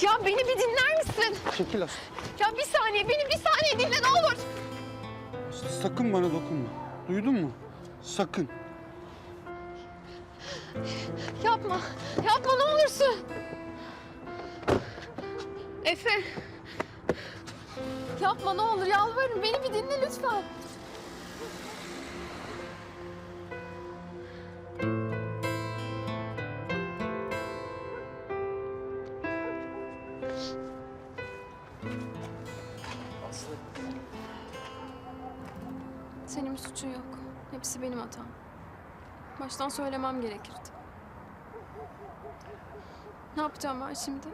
Ya beni bir dinler misin? Çekil Aslı. Ya bir saniye, beni bir saniye dinle ne olur. Sakın bana dokunma. Duydun mu? Sakın. Yapma, yapma ne olursun. Efe. Yapma ne olur yalvarırım beni bir dinle lütfen. Aslı. Senin bir suçun yok. Hepsi benim hatam. Baştan söylemem gerekirdi. Ne yapacağım ben şimdi?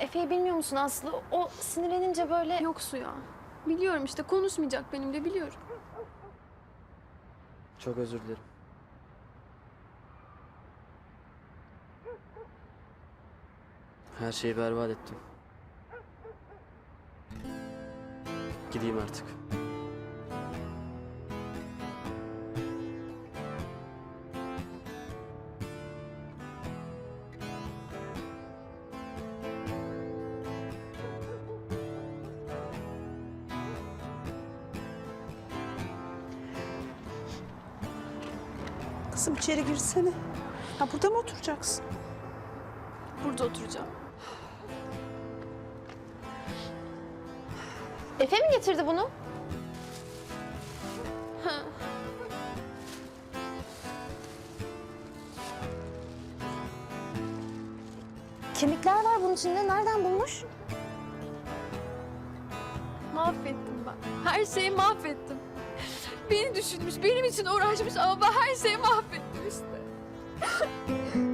Efe'yi bilmiyor musun Aslı? O sinirlenince böyle... Yok suya. Biliyorum işte konuşmayacak benimle biliyorum. Çok özür dilerim. Her şeyi berbat ettim. Gideyim artık. Kızım içeri girsene. Ha burada mı oturacaksın? Burada oturacağım. Efe mi getirdi bunu? Kemikler var bunun içinde. Nereden bulmuş? Mahvettim ben. Her şeyi mahvettim. Beni düşünmüş, benim için uğraşmış ama ben her şeyi mahvettim işte.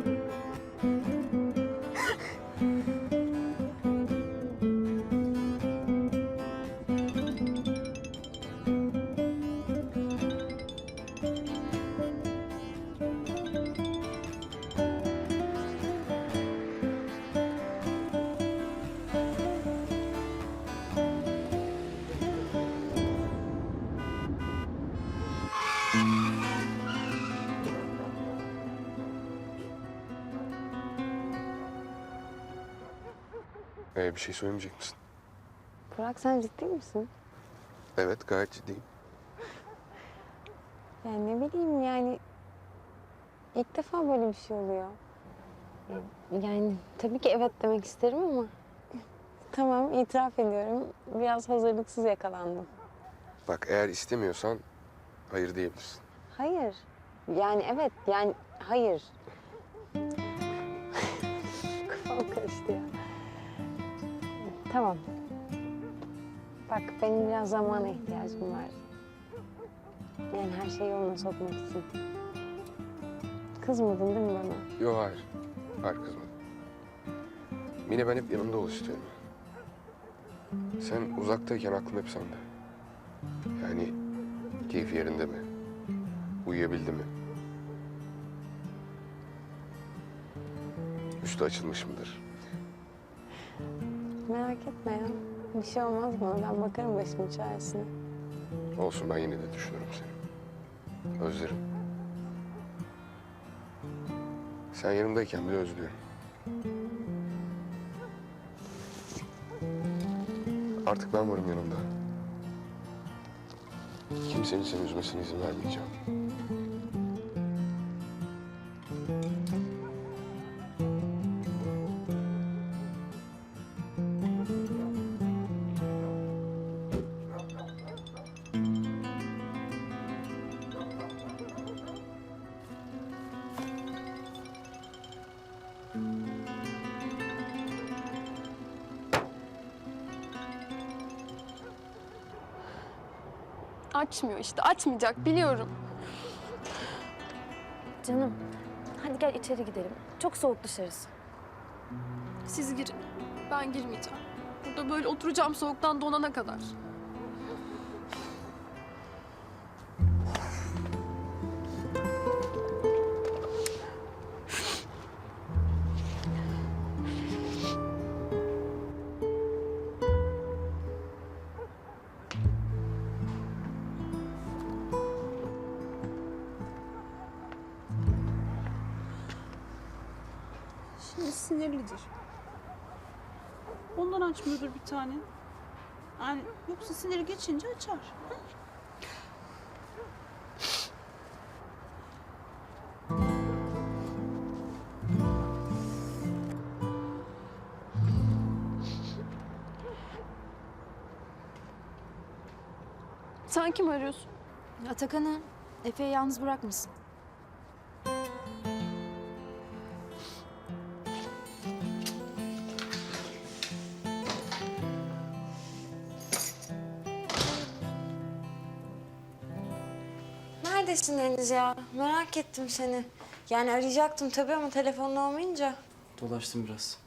bir şey söylemeyecek misin? Burak sen ciddi misin? Evet gayet ciddiyim. Yani ne bileyim yani... ilk defa böyle bir şey oluyor. Yani tabii ki evet demek isterim ama... tamam itiraf ediyorum. Biraz hazırlıksız yakalandım. Bak eğer istemiyorsan hayır diyebilirsin. Hayır. Yani evet yani hayır. Kafam karıştı ya. Tamam. Bak benim biraz zamana ihtiyacım var. Yani her şeyi yoluna sokmak için. Kızmadın değil mi bana? Yok hayır. Hayır kızmadım. Mine ben hep yanında ol istiyorum. Sen uzaktayken aklım hep sende. Yani keyfi yerinde mi? Uyuyabildi mi? Üstü açılmış mıdır? Merak etme ya. Bir şey olmaz bana. Ben bakarım başımın çaresine. Olsun ben yine de düşünürüm seni. Özlerim. Sen yanımdayken bile özlüyorum. Artık ben varım yanında. Kimsenin seni üzmesine izin vermeyeceğim. Açmıyor işte, açmayacak biliyorum. Canım hadi gel içeri gidelim. Çok soğuk dışarısı. Siz girin, ben girmeyeceğim. Burada böyle oturacağım soğuktan donana kadar. Şimdi sinirlidir. Ondan açmıyordur bir tane. Yani yoksa siniri geçince açar. Hı? Sen kim arıyorsun? Atakan'ı Efe'yi yalnız bırakmasın. Neredesin Deniz ya? Merak ettim seni. Yani arayacaktım tabii ama telefonun olmayınca. Dolaştım biraz.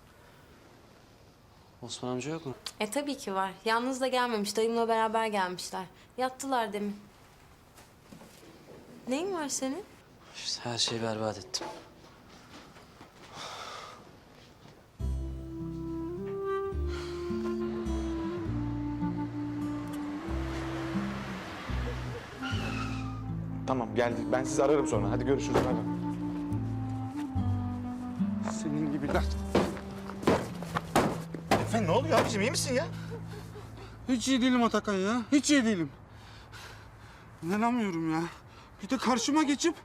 Osman amca yok mu? E tabii ki var. Yalnız da gelmemiş. Dayımla beraber gelmişler. Yattılar demin. Neyin var senin? İşte her şeyi berbat ettim. Tamam geldik. Ben sizi ararım sonra. Hadi görüşürüz. Bay. Senin gibiler. Efe ne oluyor abicim? iyi misin ya? Hiç iyi değilim Atakan ya. Hiç iyi değilim. İnanamıyorum ya. Bir de karşıma geçip...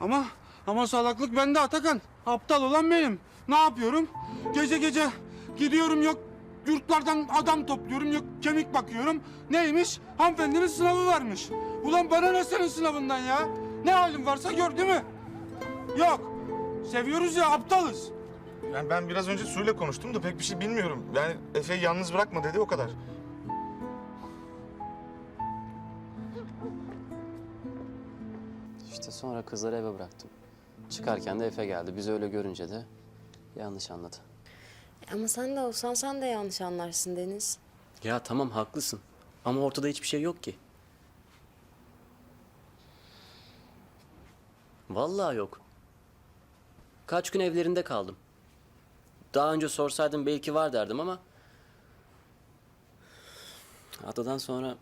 Ama ama salaklık bende Atakan. Aptal olan benim. Ne yapıyorum? Gece gece gidiyorum yok yurtlardan adam topluyorum yok kemik bakıyorum. Neymiş? Hanımefendinin sınavı varmış. Ulan bana ne senin sınavından ya? Ne halin varsa gör değil mi? Yok. Seviyoruz ya aptalız. Yani ben biraz önce Su'yla konuştum da pek bir şey bilmiyorum. Yani Efe'yi yalnız bırakma dedi o kadar. İşte sonra kızları eve bıraktım. Çıkarken de Efe geldi. Bizi öyle görünce de yanlış anladı. Ama sen de olsan sen de yanlış anlarsın Deniz. Ya tamam haklısın. Ama ortada hiçbir şey yok ki. Vallahi yok. Kaç gün evlerinde kaldım. Daha önce sorsaydım belki var derdim ama... Adadan sonra...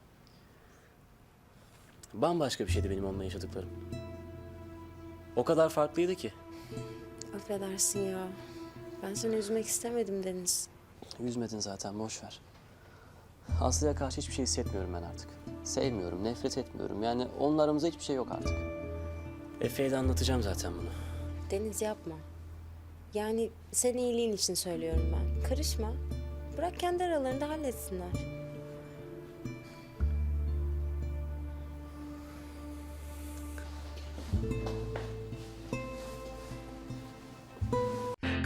Bambaşka bir şeydi benim onunla yaşadıklarım. O kadar farklıydı ki. Affedersin ya. Ben seni üzmek istemedim Deniz. Üzmedin zaten boş ver. Aslı'ya karşı hiçbir şey hissetmiyorum ben artık. Sevmiyorum, nefret etmiyorum. Yani onlarımızda hiçbir şey yok artık. Efe'ye de anlatacağım zaten bunu. Deniz yapma. Yani senin iyiliğin için söylüyorum ben. Karışma. Bırak kendi aralarında halletsinler.